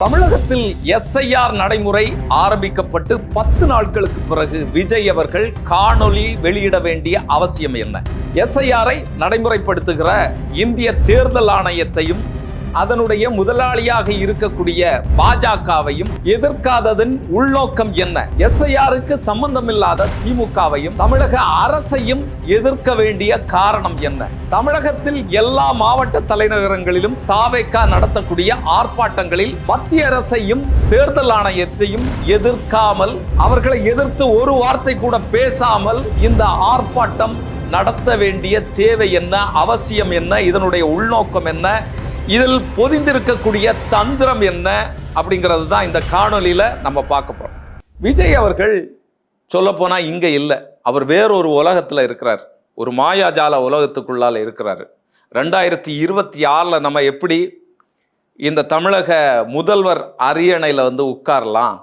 தமிழகத்தில் எஸ்ஐஆர் நடைமுறை ஆரம்பிக்கப்பட்டு பத்து நாட்களுக்கு பிறகு விஜய் அவர்கள் காணொளி வெளியிட வேண்டிய அவசியம் என்ன? எஸ்ஐஆரை நடைமுறைப்படுத்துகிற இந்திய தேர்தல் ஆணையத்தையும் அதனுடைய முதலாளியாக இருக்கக்கூடிய பாஜகவையும் எதிர்க்காததன் உள்நோக்கம் என்ன? எஸ்ஐஆருக்கு சம்பந்தமில்லாத திமுகவையும் தமிழக அரசையும் எதிர்க்க வேண்டிய காரணம் என்ன? தமிழகத்தில் எல்லா மாவட்ட தலைநகரங்களிலும் தாவேக்கா நடத்தக்கூடிய ஆர்ப்பாட்டங்களில் மத்திய அரசையும் தேர்தல் ஆணையத்தையும் எதிர்க்காமல் அவர்களை எதிர்த்து ஒரு வார்த்தை கூட பேசாமல் இந்த ஆர்ப்பாட்டம் நடத்த வேண்டிய தேவை என்ன அவசியம் என்ன இதனுடைய உள்நோக்கம் என்ன இதில் பொதிந்திருக்கக்கூடிய தந்திரம் என்ன அப்படிங்கிறது தான் இந்த காணொலியில் நம்ம பார்க்க போகிறோம் விஜய் அவர்கள் சொல்லப்போனால் இங்கே இல்லை. அவர் வேறொரு உலகத்தில் இருக்கிறார். ஒரு மாயாஜால உலகத்துக்குள்ளால் இருக்கிறாரு. ரெண்டாயிரத்தி இருபத்தி ஆறில் நம்ம எப்படி இந்த தமிழக முதல்வர் அரியணையில் வந்து உட்காரலாம்?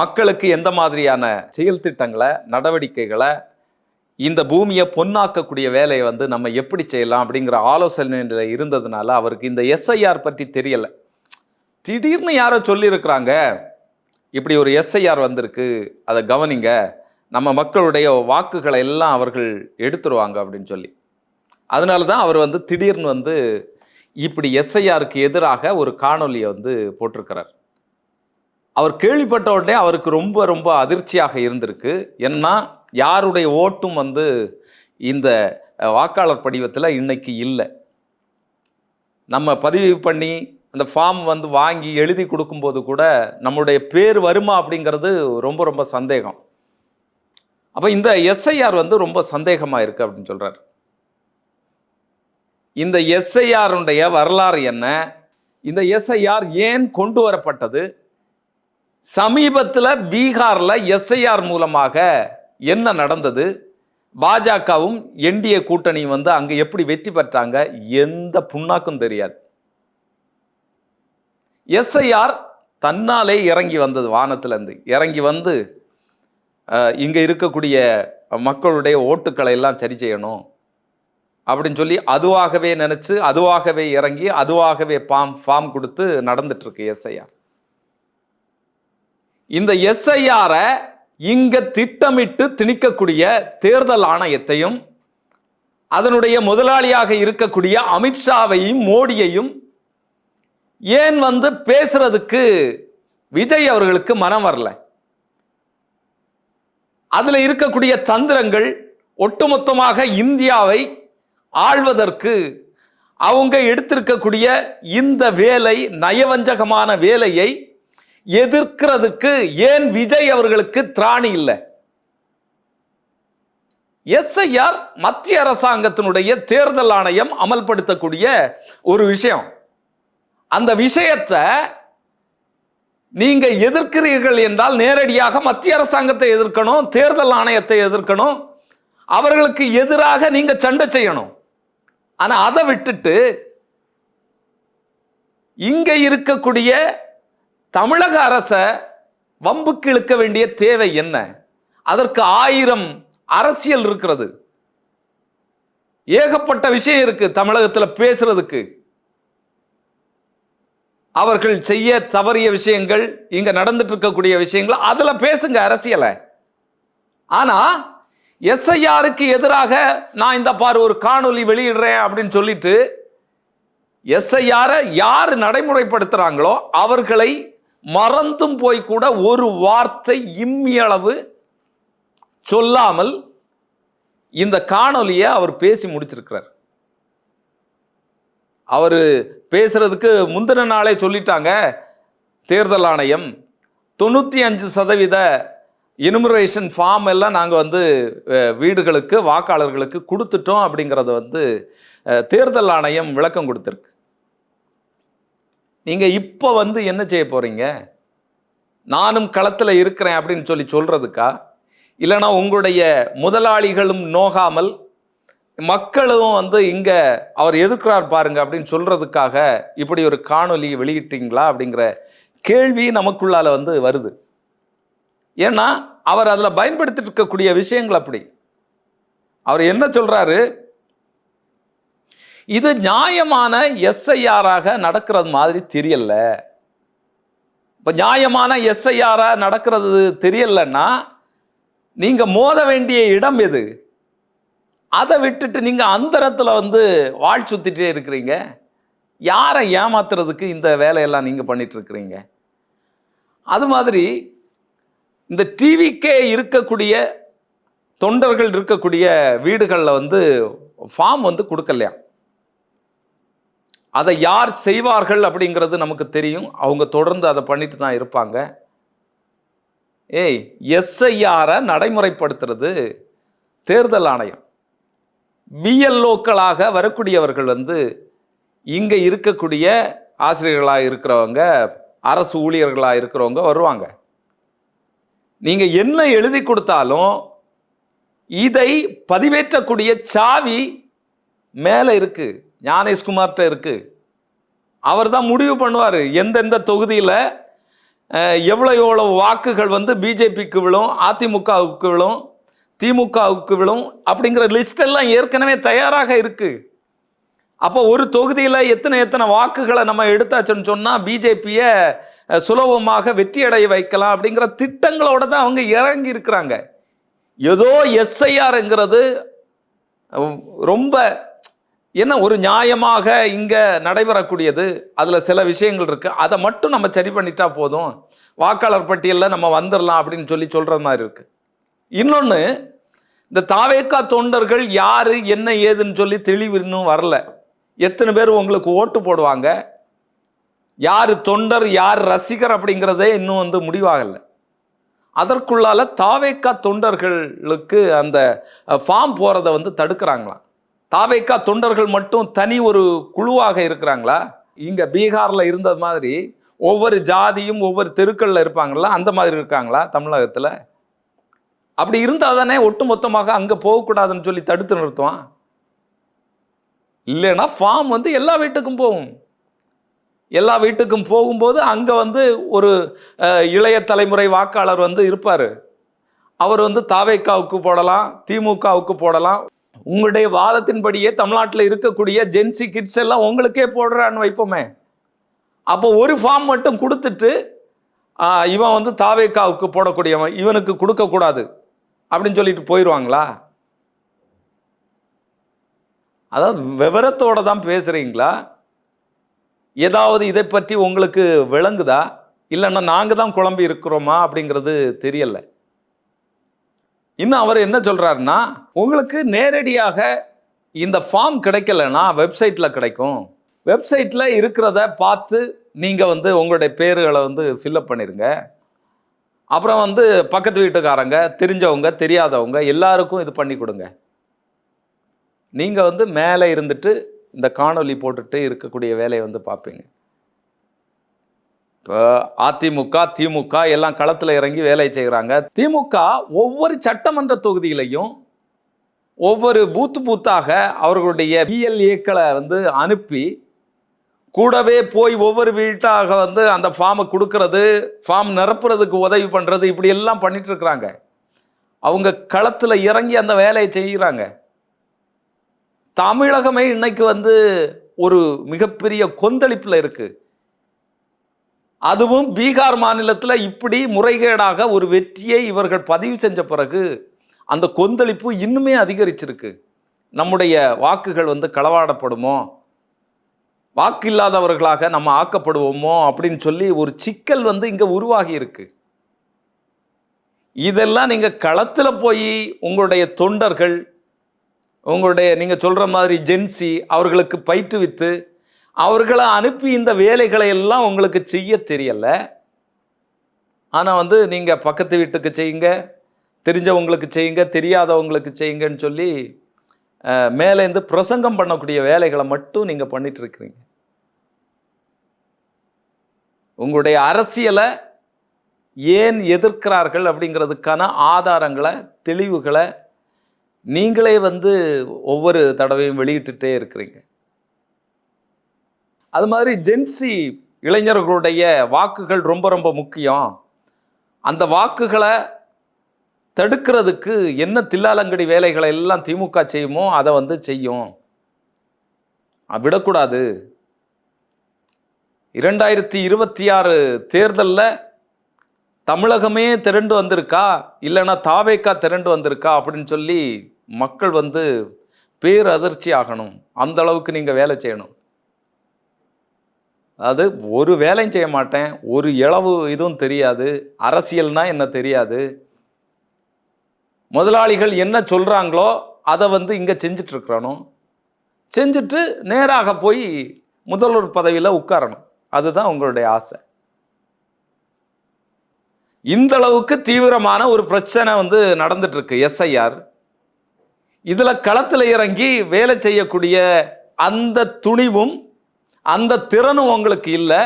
மக்களுக்கு எந்த மாதிரியான செயல் திட்டங்களை நடவடிக்கைகளை இந்த பூமியை பொன்னாக்கக்கூடிய வேலையை வந்து நம்ம எப்படி செய்யலாம் அப்படிங்கிற ஆலோசனையில் இருந்ததுனால அவருக்கு இந்த எஸ்ஐஆர் பற்றி தெரியலை. திடீர்னு யாரோ சொல்லியிருக்கிறாங்க இப்படி ஒரு எஸ்ஐஆர் வந்திருக்கு அதை கவனிங்க நம்ம மக்களுடைய வாக்குகளை எல்லாம் அவர்கள் எடுத்துருவாங்க அப்படின்னு சொல்லி. அதனால தான் அவர் வந்து திடீர்னு வந்து இப்படி எஸ்ஐஆருக்கு எதிராக ஒரு காணொலியை வந்து போட்டிருக்கிறார். அவர் கேள்விப்பட்ட உடனே அவருக்கு ரொம்ப ரொம்ப அதிர்ச்சியாக இருந்திருக்கு. ஏன்னா யாருடைய ஓட்டும் வந்து இந்த வாக்காளர் படிவத்தில் இன்னைக்கு இல்லை. நம்ம பதிவு பண்ணி அந்த ஃபார்ம் வந்து வாங்கி எழுதி கொடுக்கும்போது கூட நம்முடைய பேர் வருமா அப்படிங்கிறது ரொம்ப ரொம்ப சந்தேகம். அப்போ இந்த எஸ்ஐஆர் வந்து ரொம்ப சந்தேகமாக இருக்குது அப்படின்னு சொல்கிறார் இந்த எஸ்ஐஆருடைய வரலாறு என்ன? இந்த எஸ்ஐஆர் ஏன் கொண்டு வரப்பட்டது? சமீபத்தில் பீகாரில் எஸ்ஐஆர் மூலமாக என்ன நடந்தது? பாஜகவும் என்டிஏ கூட்டணி வந்து அங்கே எப்படி வெற்றி பெற்றாங்க? எந்த புண்ணாக்கும் தெரியாது. எஸ்ஐஆர் தன்னாலே இறங்கி வந்தது வானத்திலேருந்து. இறங்கி வந்து இங்கே இருக்கக்கூடிய மக்களுடைய ஓட்டுக்களை எல்லாம் சரி செய்யணும் அப்படின்னு சொல்லி அதுவாகவே நினச்சி அதுவாகவே இறங்கி அதுவாகவே ஃபார்ம் ஃபார்ம் கொடுத்து நடந்துட்டுருக்கு எஸ்ஐஆர். இந்த எஸ்ஐஆரை இங்க திட்டமிட்டு திணிக்கக்கூடிய தேர்தல் ஆணையத்தையும் அதனுடைய முதலாளியாக இருக்கக்கூடிய அமித்ஷாவையும் மோடியையும் ஏன் வந்து பேசுறதுக்கு விஜய் அவர்களுக்கு மனம் வரல? அதில் இருக்கக்கூடிய தந்திரங்கள் ஒட்டுமொத்தமாக இந்தியாவை ஆள்வதற்கு அவங்க எடுத்திருக்கக்கூடிய இந்த வேலை நயவஞ்சகமான வேலையை எதிர்க்கிறதுக்கு ஏன் விஜய் அவர்களுக்கு திராணி இல்லை? எஸ்ஐஆர் மத்திய அரசாங்கத்தினுடைய தேர்தல் ஆணையம் அமல்படுத்தக்கூடிய ஒரு விஷயம். அந்த விஷயத்தை நீங்க எதிர்க்கிறீர்கள் என்றால் நேரடியாக மத்திய அரசாங்கத்தை எதிர்க்கணும் தேர்தல் ஆணையத்தை எதிர்க்கணும். அவர்களுக்கு எதிராக நீங்க சண்டை செய்யணும். ஆனா அதை விட்டுட்டு இங்க இருக்கக்கூடிய தமிழக அரசை வம்புக்கு இழுக்க வேண்டிய தேவை என்ன? அதற்கு ஆயிரம் அரசியல் இருக்கிறது. ஏகப்பட்ட விஷயம் இருக்கு தமிழகத்தில் பேசுறதுக்கு. அவர்கள் செய்ய தவறிய விஷயங்கள் இங்க நடந்துட்டு இருக்கக்கூடிய விஷயங்கள் அதுல பேசுங்க அரசியலை. ஆனா எஸ்ஐஆருக்கு எதிராக நான் இந்த பாரு ஒரு காணொளி வெளியிடுறேன் அப்படின்னு சொல்லிட்டு எஸ்ஐஆரை யார் நடைமுறைப்படுத்துறாங்களோ அவர்களை மறந்தும் போய் கூட ஒரு வார்த்தை இம்மியளவு சொல்லாமல் இந்த காணொலியை அவர் பேசி முடிச்சிருக்கிறார். அவர் பேசுறதுக்கு முந்தின நாளே சொல்லிட்டாங்க தேர்தல் ஆணையம். தொண்ணூற்றி அஞ்சு சதவீத இனிமரேஷன் ஃபார்ம் எல்லாம் நாங்கள் வந்து வீடுகளுக்கு வாக்காளர்களுக்கு கொடுத்துட்டோம் அப்படிங்கிறத வந்து தேர்தல் ஆணையம் விளக்கம் கொடுத்துருக்கு. நீங்கள் இப்போ வந்து என்ன செய்ய போகிறீங்க நானும் களத்தில் இருக்கிறேன் அப்படின்னு சொல்லி சொல்கிறதுக்கா இல்லைனா உங்களுடைய முதலாளிகளும் நோகாமல் மக்களும் வந்து இங்கே அவர் எதிர்க்கிறார் பாருங்க அப்படின்னு சொல்கிறதுக்காக இப்படி ஒரு காணொலி வெளியிட்டீங்களா அப்படிங்கிற கேள்வி நமக்குள்ளால் வந்து வருது. ஏன்னா அவர் அதில் பயன்படுத்திட்டு இருக்கக்கூடிய விஷயங்கள் அப்படி. அவர் என்ன சொல்கிறாரு இது நியாயமான எஸ்ஐஆராக நடக்கிறது மாதிரி தெரியல. இப்போ நியாயமான எஸ்ஐஆராக நடக்கிறது தெரியலன்னா நீங்கள் மோத வேண்டிய இடம் எது? அதை விட்டுட்டு நீங்கள் அந்தரத்தில் வந்து வாழ் சுற்றிட்டே இருக்கிறீங்க. யாரை ஏமாத்துறதுக்கு இந்த வேலையெல்லாம் நீங்கள் பண்ணிட்டு இருக்கிறீங்க அது மாதிரி இந்த டிவிக்கே இருக்கக்கூடிய தொண்டர்கள் இருக்கக்கூடிய வீடுகளில் வந்து ஃபார்ம் வந்து கொடுக்கலையா? அதை யார் செய்வார்கள் அப்படிங்கிறது நமக்கு தெரியும். அவங்க தொடர்ந்து அதை பண்ணிட்டு தான் இருப்பாங்க. ஏய் எஸ்ஐஆரை நடைமுறைப்படுத்துறது தேர்தல் ஆணையம். பிஎல்ஓக்களாக வரக்கூடியவர்கள் வந்து இங்கே இருக்கக்கூடிய ஆசிரியர்களாக இருக்கிறவங்க அரசு ஊழியர்களாக இருக்கிறவங்க வருவாங்க. நீங்கள் என்ன எழுதி கொடுத்தாலும் இதை பதிவேற்றக்கூடிய சாவி மேலே இருக்குது ஞானேஷ்குமார்கிட்ட இருக்கு. அவர் தான் முடிவு பண்ணுவார். எந்தெந்த தொகுதியில் எவ்வளோ எவ்வளோ வாக்குகள் வந்து பிஜேபிக்கு விழும் அதிமுகவுக்கு விழும் திமுகவுக்கு விழும் அப்படிங்கிற லிஸ்டெல்லாம் ஏற்கனவே தயாராக இருக்குது அப்போ ஒரு தொகுதியில் எத்தனை எத்தனை வாக்குகளை நம்ம எடுத்தாச்சுன்னு சொன்னால் பிஜேபியை சுலபமாக வெற்றியடைய வைக்கலாம் அப்படிங்கிற திட்டங்களோட தான் அவங்க இறங்கி இருக்கிறாங்க. ஏதோ எஸ்ஐஆர்ங்கிறது ரொம்ப என்ன ஒரு நியாயமாக இங்கே நடைபெறக்கூடியது அதில் சில விஷயங்கள் இருக்குது அதை மட்டும் நம்ம சரி பண்ணிட்டா போதும். வாக்காளர் பட்டியலில் நம்ம வந்துடலாம் அப்படின்னு சொல்லி சொல்கிற மாதிரி இருக்குது இன்னொன்று இந்த தாவேக்கா தொண்டர்கள் யார் என்ன ஏதுன்னு சொல்லி தெளிவு இன்னும் வரல. எத்தனை பேர் உங்களுக்கு ஓட்டு போடுவாங்க? யார் தொண்டர் யார் ரசிகர் அப்படிங்கிறதே இன்னும் வந்து முடிவாகலை. அதற்குள்ளால தாவேக்கா தொண்டர்களுக்கு அந்த ஃபார்ம் போகிறத வந்து தடுக்கிறாங்களாம். தாவேக்கா தொண்டர்கள் மட்டும் தனி ஒரு குழுவாக இருக்கிறாங்களா? இங்கே பீகாரில் இருந்த மாதிரி ஒவ்வொரு ஜாதியும் ஒவ்வொரு தெருக்களில் இருப்பாங்களா அந்த மாதிரி இருக்காங்களா தமிழகத்தில்? அப்படி இருந்தால் தானே ஒட்டுமொத்தமாக அங்கே போகக்கூடாதுன்னு சொல்லி தடுத்து நிறுத்துவான்? இல்லைன்னா ஃபார்ம் வந்து எல்லா வீட்டுக்கும் போகும். எல்லா வீட்டுக்கும் போகும்போது அங்கே வந்து ஒரு இளைய தலைமுறை வாக்காளர் வந்து இருப்பார். அவர் வந்து தாவேக்காவுக்கு போடலாம் திமுகவுக்கு போடலாம் உங்களுடைய வாதத்தின்படியே தமிழ்நாட்டில் இருக்கக்கூடிய ஜென்சி கிட்ஸ் எல்லாம் உங்களுக்கே போடுறான்னு வைப்போமே. அப்போ ஒரு ஃபார்ம் மட்டும் கொடுத்துட்டு இவன் வந்து தாவேக்காவுக்கு போடக்கூடியவன் இவனுக்கு கொடுக்கக்கூடாது அப்படின்னு சொல்லிட்டு போயிடுவாங்களா? அதாவது விவரத்தோட தான் பேசுகிறீங்களா ஏதாவது இதை பற்றி உங்களுக்கு விளங்குதா? இல்லைன்னா நாங்கள் தான் குழம்பி இருக்கிறோமா அப்படிங்கிறது தெரியலை. இன்னும் அவர் என்ன சொல்கிறாருன்னா உங்களுக்கு நேரடியாக இந்த ஃபார்ம் கிடைக்கலன்னா வெப்சைட்டில் கிடைக்கும். வெப்சைட்டில் இருக்கிறத பார்த்து நீங்கள் வந்து உங்களுடைய பேர்களை வந்து ஃபில்லப் பண்ணிடுங்க அப்புறம் வந்து பக்கத்து வீட்டுக்காரங்க தெரிஞ்சவங்க தெரியாதவங்க எல்லாருக்கும் இது பண்ணி கொடுங்க. நீங்கள் வந்து மேலே இருந்துட்டு இந்த காணொளி போட்டுட்டு இருக்கக்கூடிய வேலையை வந்து பார்ப்பீங்க. இப்போ அதிமுக திமுக எல்லாம் களத்தில் இறங்கி வேலை செய்கிறாங்க திமுக ஒவ்வொரு சட்டமன்ற தொகுதியிலையும் ஒவ்வொரு பூத்து பூத்தாக அவர்களுடைய பிஎல்ஏக்களை வந்து அனுப்பி கூடவே போய் ஒவ்வொரு வீட்டாக வந்து அந்த ஃபார்மை கொடுக்கறது ஃபார்ம் நிரப்புறதுக்கு உதவி பண்ணுறது இப்படி எல்லாம் பண்ணிட்டு இருக்கிறாங்க. அவங்க களத்தில் இறங்கி அந்த வேலையை செய்கிறாங்க. தமிழகமே இன்னைக்கு வந்து ஒரு மிகப்பெரிய கொந்தளிப்பில் இருக்குது அதுவும் பீகார் மாநிலத்தில் இப்படி முறைகேடாக ஒரு வெற்றியை இவர்கள் பதிவு செஞ்ச பிறகு அந்த கொந்தளிப்பு இன்னுமே அதிகரிச்சிருக்கு. நம்முடைய வாக்குகள் வந்து களவாடப்படுமோ? வாக்கு இல்லாதவர்களாக நம்ம ஆக்கப்படுவோமோ? அப்படின்னு சொல்லி ஒரு சிக்கல் வந்து இங்கே உருவாகி இருக்கு. இதெல்லாம் நீங்கள் களத்தில் போய் உங்களுடைய தொண்டர்கள் உங்களுடைய நீங்கள் சொல்கிற மாதிரி ஜென்சி அவர்களுக்கு பயிற்றுவித்து அவர்களை அனுப்பி இந்த வேலைகளை எல்லாம் உங்களுக்கு செய்ய தெரியல. ஆனால் வந்து நீங்கள் பக்கத்து வீட்டுக்கு செய்யுங்க தெரிஞ்சவங்களுக்கு செய்யுங்க தெரியாதவங்களுக்கு செய்யுங்கன்னு சொல்லி மேலேருந்து பிரசங்கம் பண்ணக்கூடிய வேலைகளை மட்டும் நீங்கள் பண்ணிட்டு இருக்கிறீங்க. உங்களுடைய அரசியலை ஏன் எதிர்க்கிறார்கள் அப்படிங்கிறதுக்கான ஆதாரங்களை தெளிவுகளை நீங்களே வந்து ஒவ்வொரு தடவையும் வெளியிட்டுட்டே இருக்கிறீங்க. அது மாதிரி ஜென்சி இளைஞர்களுடைய வாக்குகள் ரொம்ப ரொம்ப முக்கியம். அந்த வாக்குகளை தடுக்கிறதுக்கு என்ன தில்லாலங்கடி வேலைகளை எல்லாம் திமுக செய்யுமோ அதை வந்து செய்யும். விடக்கூடாது. இரண்டாயிரத்தி இருபத்தி ஆறு தேர்தலில் தமிழகமே திரண்டு வந்திருக்கா? இல்லைன்னா தாவேக்கா திரண்டு வந்திருக்கா? அப்படின்னு சொல்லி மக்கள் வந்து பேரதிர்ச்சி ஆகணும். அந்த அளவுக்கு நீங்கள் வேலை செய்யணும். அது ஒரு வேலையும் செய்ய மாட்டேன் ஒரு இளவு இதுவும் தெரியாது அரசியல்னா என்ன தெரியாது. முதலாளிகள் என்ன சொல்கிறாங்களோ அதை வந்து இங்கே செஞ்சுட்டு செஞ்சுட்டு நேராக போய் முதல்வர் பதவியில் உட்காரணும். அதுதான் உங்களுடைய ஆசை. இந்த அளவுக்கு தீவிரமான ஒரு பிரச்சனை வந்து நடந்துட்டுருக்கு எஸ்ஐஆர். இதில் களத்தில் இறங்கி வேலை செய்யக்கூடிய அந்த துணிவும் அந்த திறனும் உங்களுக்கு இல்லை.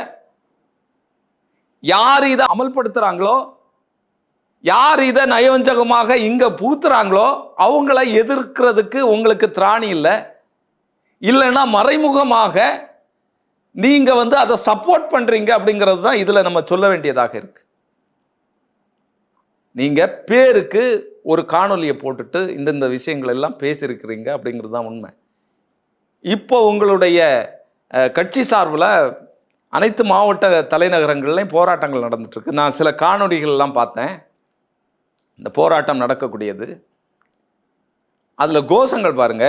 யார் இதை அமல்படுத்துகிறாங்களோ யார் இதை நயவஞ்சகமாக இங்கே பூத்துறாங்களோ அவங்கள எதிர்க்கிறதுக்கு உங்களுக்கு திராணி இல்லை. இல்லைன்னா மறைமுகமாக நீங்கள் வந்து அதை சப்போர்ட் பண்ணுறீங்க அப்படிங்கிறது தான் இதில் நம்ம சொல்ல வேண்டியதாக இருக்கு. நீங்கள் பேருக்கு ஒரு காணொலியை போட்டுட்டு இந்தந்த விஷயங்கள் எல்லாம் பேசியிருக்கிறீங்க அப்படிங்கிறது தான் உண்மை. இப்போ உங்களுடைய கட்சி சார்பில் அனைத்து மாவட்ட தலைநகரங்கள்லையும் போராட்டங்கள் நடந்துகிட்ருக்கு நான் சில காணொலிகள்லாம் பார்த்தேன். இந்த போராட்டம் நடக்கக்கூடியது. அதில் கோஷங்கள் பாருங்க.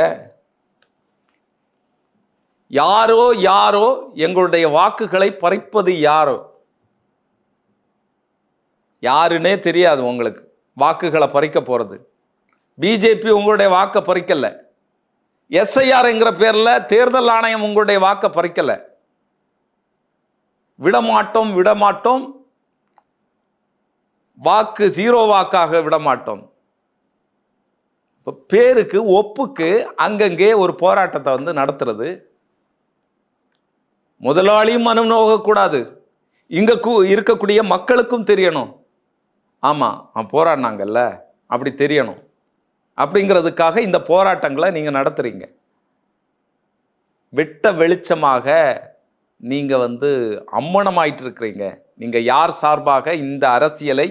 யாரோ யாரோ எங்களுடைய வாக்குகளை பறிப்பது யாரோ? யாருன்னே தெரியாது உங்களுக்கு. வாக்குகளை பறிக்க போகிறது பிஜேபி உங்களுடைய வாக்கை பறிக்கலை. எஸ்ஐஆர்ங்கிற பேரில் தேர்தல் ஆணையம் உங்களுடைய வாக்கை பறிக்கலை. விடமாட்டோம் விடமாட்டோம். வாக்கு ஜீரோ வாக்காக விடமாட்டோம். இப்போ பேருக்கு ஒப்புக்கு அங்கங்கே ஒரு போராட்டத்தை வந்து நடத்துறது. முதலாளியும் மனம் நோகக்கூடாது. இங்க கு- இருக்கக்கூடிய மக்களுக்கும் தெரியணும். ஆமாம் போராடினாங்கல்ல. அப்படி தெரியணும். அப்படிங்கிறதுக்காக இந்த போராட்டங்களை நீங்கள் நடத்துகிறீங்க வெட்ட வெளிச்சமாக நீங்கள் வந்து அம்மனமாயிட்டு இருக்கிறீங்க நீங்கள் யார் சார்பாக இந்த அரசியலை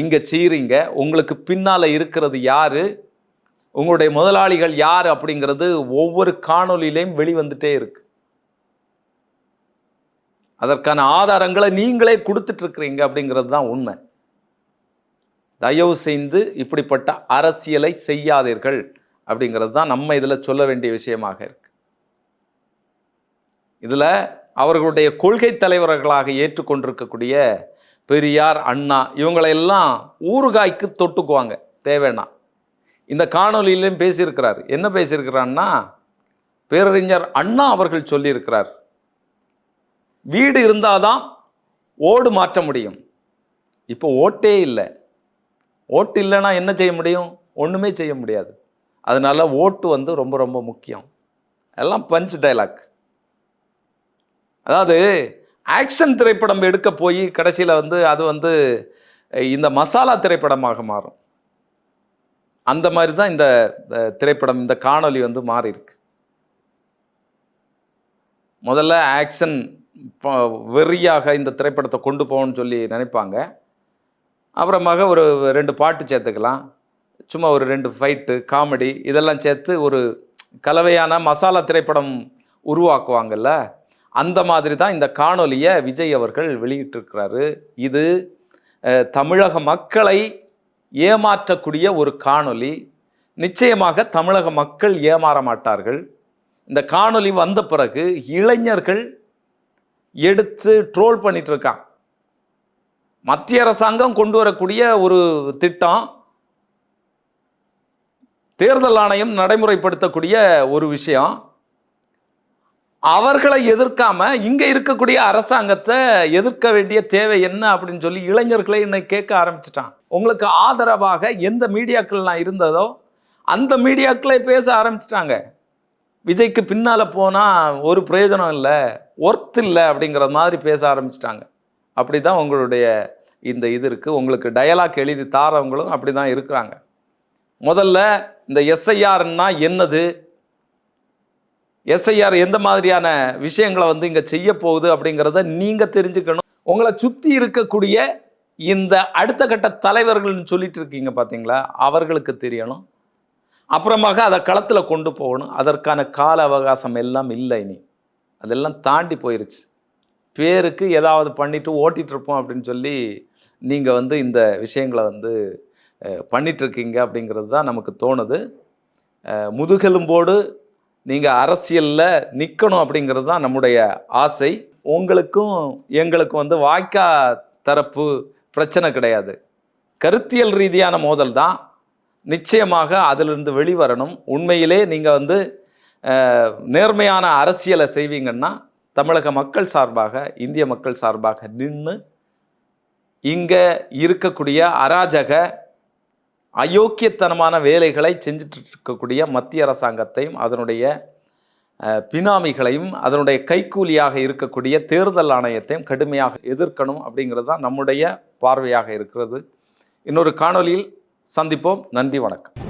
இங்கே செய்கிறீங்க உங்களுக்கு பின்னால் இருக்கிறது யார்? உங்களுடைய முதலாளிகள் யார் அப்படிங்கிறது ஒவ்வொரு காணொளியிலையும் வெளிவந்துட்டே இருக்கு. அதற்கான ஆதாரங்களை நீங்களே கொடுத்துட்ருக்குறீங்க அப்படிங்கிறது தான் உண்மை. தயவு செய்து இப்படிப்பட்ட அரசியலை செய்யாதீர்கள் அப்படிங்கிறது தான் நம்ம இதில் சொல்ல வேண்டிய விஷயமாக இருக்கு. இதில் அவர்களுடைய கொள்கை தலைவர்களாக ஏற்றுக்கொண்டிருக்கக்கூடிய பெரியார் அண்ணா இவங்களையெல்லாம் ஊறுகாய்க்கு தொட்டுக்குவாங்க. தேவைன்னா இந்த காணொலியிலையும் பேசியிருக்கிறார். என்ன பேசியிருக்கிறான்னா பேரறிஞர் அண்ணா அவர்கள் சொல்லியிருக்கிறார். வீடு இருந்தாதான் ஓடு மாற்ற முடியும். இப்போ ஓட்டே இல்லை. ஓட்டு இல்லைன்னா என்ன செய்ய முடியும்? ஒன்றுமே செய்ய முடியாது. அதனால ஓட்டு வந்து ரொம்ப ரொம்ப முக்கியம். எல்லாம் பஞ்ச் டைலாக் அதாவது ஆக்ஷன் திரைப்படம் எடுக்க போய் கடைசியில் வந்து அது வந்து இந்த மசாலா திரைப்படமாக மாறும். அந்த மாதிரி தான் இந்த திரைப்படம் இந்த காணொளி வந்து மாறி இருக்கு முதல்ல ஆக்ஷன் வெறியாக இந்த திரைப்படத்தை கொண்டு போகணும்னு சொல்லி நினைப்பாங்க. அப்புறமாக ஒரு ரெண்டு பாட்டு சேர்த்துக்கலாம். சும்மா ஒரு ரெண்டு ஃபைட்டு காமெடி இதெல்லாம் சேர்த்து ஒரு கலவையான மசாலா திரைப்படம் உருவாக்குவாங்கல்ல அந்த மாதிரி தான் இந்த காணொலியை விஜய் அவர்கள் வெளியிட்டிருக்கிறாரு. இது தமிழக மக்களை ஏமாற்றக்கூடிய ஒரு காணொலி நிச்சயமாக தமிழக மக்கள் ஏமாற மாட்டார்கள். இந்த காணொலி வந்த பிறகு இளைஞர்கள் எடுத்து ட்ரோல் பண்ணிகிட்ருக்கான் இருக்கான் மத்திய அரசாங்கம் கொண்டு வரக்கூடிய ஒரு திட்டம் தேர்தல் ஆணையம் நடைமுறைப்படுத்தக்கூடிய ஒரு விஷயம். அவர்களை எதிர்க்காம இங்க இருக்கக்கூடிய அரசாங்கத்தை எதிர்க்க வேண்டிய தேவை என்ன அப்படின்னு சொல்லி இளைஞர்களை இன்னைக்கு கேட்க ஆரம்பிச்சிட்டான் உங்களுக்கு ஆதரவாக எந்த மீடியாக்கள்லாம் இருந்ததோ அந்த மீடியாக்களே பேச ஆரம்பிச்சிட்டாங்க. விஜய்க்கு பின்னால போனா ஒரு பிரயோஜனம் இல்லை ஒர்த் இல்லை அப்படிங்கிற மாதிரி பேச ஆரம்பிச்சிட்டாங்க. அப்படி தான் உங்களுடைய இந்த இது இருக்கு. உங்களுக்கு டயலாக் எழுதி தாரவங்களும் அப்படிதான் இருக்கிறாங்க. முதல்ல இந்த எஸ்ஐஆர்னா என்னது? எஸ்ஐஆர் எந்த மாதிரியான விஷயங்களை வந்து இங்கே செய்ய போகுது அப்படிங்கிறத நீங்கள் தெரிஞ்சுக்கணும். உங்களை சுற்றி இருக்கக்கூடிய இந்த அடுத்த கட்ட தலைவர்கள்னு சொல்லிட்டு இருக்கீங்க பார்த்தீங்களா அவர்களுக்கு தெரியணும். அப்புறமாக அதை களத்தில் கொண்டு போகணும். அதற்கான கால அவகாசம் எல்லாம் இல்லை இனி. அதெல்லாம் தாண்டி போயிருச்சு. பேருக்கு ஏதாவது பண்ணிட்டு ஓட்டிகிட்ருப்போம் இருப்போம் அப்படின்னு சொல்லி நீங்கள் வந்து இந்த விஷயங்களை வந்து பண்ணிகிட்ருக்கீங்க அப்படிங்கிறது தான் நமக்கு தோணுது. முதுகெலும்போடு நீங்கள் அரசியலில் நிற்கணும் அப்படிங்கிறது தான் நம்முடைய ஆசை. உங்களுக்கும் எங்களுக்கும் வந்து வாய்க்கா தரப்பு பிரச்சனை கிடையாது. கருத்தியல் ரீதியான மோதல் தான். நிச்சயமாக அதிலிருந்து வெளிவரணும். உண்மையிலே நீங்கள் வந்து நேர்மையான அரசியலை செய்வீங்கன்னா தமிழக மக்கள் சார்பாக இந்திய மக்கள் சார்பாக நின்று இங்கே இருக்கக்கூடிய அராஜக அயோக்கியத்தனமான வேலைகளை செஞ்சுட்டு இருக்கக்கூடிய மத்திய அரசாங்கத்தையும் அதனுடைய பினாமிகளையும் அதனுடைய கைக்கூலியாக இருக்கக்கூடிய தேர்தல் ஆணையத்தையும் கடுமையாக எதிர்க்கணும் அப்படிங்கிறது தான் நம்முடைய பார்வையாக இருக்கிறது. இன்னொரு காணொலியில் சந்திப்போம். நன்றி வணக்கம்.